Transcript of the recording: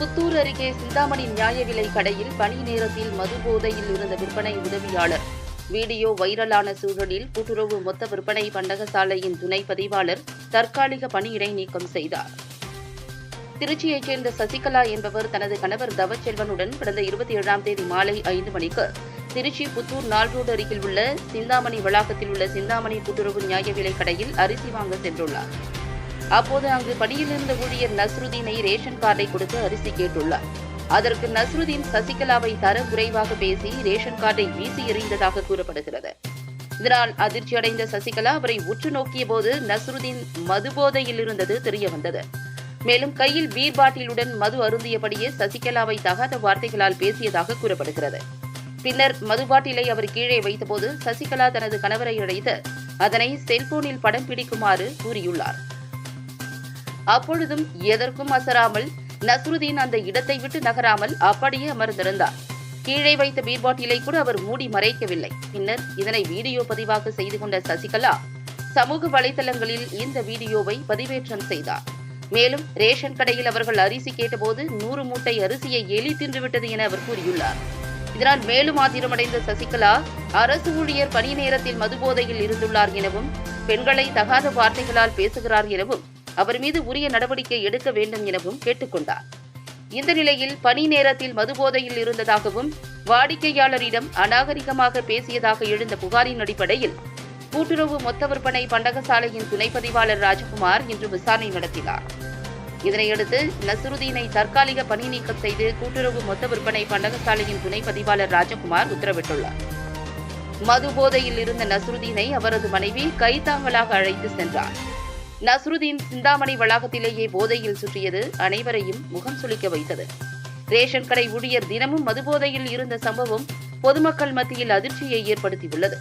புத்தூர் அருகே சிந்தாமணி நியாய விலை கடையில் பணி நேரத்தில் மது போதையில் இருந்த விற்பனை உதவியாளர். வீடியோ வைரலான சூழலில் கூட்டுறவு மொத்த விற்பனை பண்டகசாலையின் துணை பதிவாளர் தற்காலிக பணியிடை நீக்கம் செய்தார். திருச்சியைச் சேர்ந்த சசிகலா என்பவர் தனது கணவர் தவச்செல்வனுடன் கடந்த இருபத்தி ஏழாம் தேதி மாலை ஐந்து மணிக்கு திருச்சி புத்தூர் நாள் ரோடு அருகில் உள்ள சிந்தாமணி வளாகத்தில் உள்ள சிந்தாமணி கூட்டுறவு நியாய விலை கடையில் அரிசி வாங்க சென்றுள்ளார். அப்போது அங்கு பணியில் இருந்த ஊழியர் நஸ்ருதீனை ரேஷன் கார்டை கொடுத்து அரிசி கேட்டுள்ளார். அதற்கு நஸ்ருதீன் சசிகலாவை தர குறைவாக பேசி ரேஷன் கார்டை வீசி எறிந்ததாக கூறப்படுகிறது. இதனால் அதிர்ச்சியடைந்த சசிகலா அவரை உற்று நோக்கிய போது நஸ்ருதீன் மதுபோதையில் இருந்தது தெரியவந்தது. மேலும் கையில் பீர் பாட்டிலுடன் மது அருந்தியபடியே சசிகலாவை தகாத வார்த்தைகளால் பேசியதாக கூறப்படுகிறது. பின்னர் மது பாட்டிலை அவர் கீழே வைத்தபோது சசிகலா தனது கணவரை அழைத்து அதனை செல்போனில் படம் பிடிக்குமாறு கூறியுள்ளார். அப்பொழுதும் எதற்கும் அசராமல் நஸ்ருதீன் அந்த இடத்தை விட்டு நகராமல் அப்படியே அமர்ந்திருந்தார். கீழே வைத்த பீர் பாட்டிலை கூட அவர் மூடி மறைக்கவில்லை. பின்னர் இதனை வீடியோ பதிவாக செய்து கொண்ட சசிகலா சமூக வலைதளங்களில் இந்த வீடியோவை பதிவேற்றம் செய்தார். மேலும் ரேஷன் கடையில் அவர்கள் அரிசி கேட்டபோது நூறு மூட்டை அரிசியை எலி தின்றுவிட்டது என அவர் கூறியுள்ளார். இதனால் மேலும் ஆத்திரமடைந்த சசிகலா அரசு ஊழியர் பணி நேரத்தில் மதுபோதையில் இருந்துள்ளார் எனவும் பெண்களை தகாத வார்த்தைகளால் பேசுகிறார் எனவும் அவர் மீது உரிய நடவடிக்கை எடுக்க வேண்டும் எனவும் கேட்டுக்கொண்டார். இந்த நிலையில் பணி நேரத்தில் மதுபோதையில் இருந்ததாகவும் வாடிக்கையாளரிடம் அநாகரிகமாக பேசியதாக எழுந்த புகாரின் அடிப்படையில் கூட்டுறவு மொத்த விற்பனை பண்டகசாலையின் துணை பதிவாளர் ராஜகுமார் இன்று விசாரணை நடத்தினார். இதனையடுத்து நசுருதீனை தற்காலிக பணி நீக்கம் செய்து கூட்டுறவு மொத்த விற்பனை பண்டகசாலையின் துணை பதிவாளர் ராஜகுமார் உத்தரவிட்டுள்ளார். மது போதையில் இருந்த நசுருதீனை அவரது மனைவி கைத்தாங்கலாக அழைத்து சென்றார். நஸ்ருதீன் சிந்தாமணி வளாகத்திலேயே போதையில் சுற்றியது அனைவரையும் முகம் சுளிக்க வைத்தது. ரேஷன் கடை ஊழியர் தினமும் மதுபோதையில் இருந்த சம்பவம் பொதுமக்கள் மத்தியில் அதிர்ச்சியை ஏற்படுத்தியுள்ளது.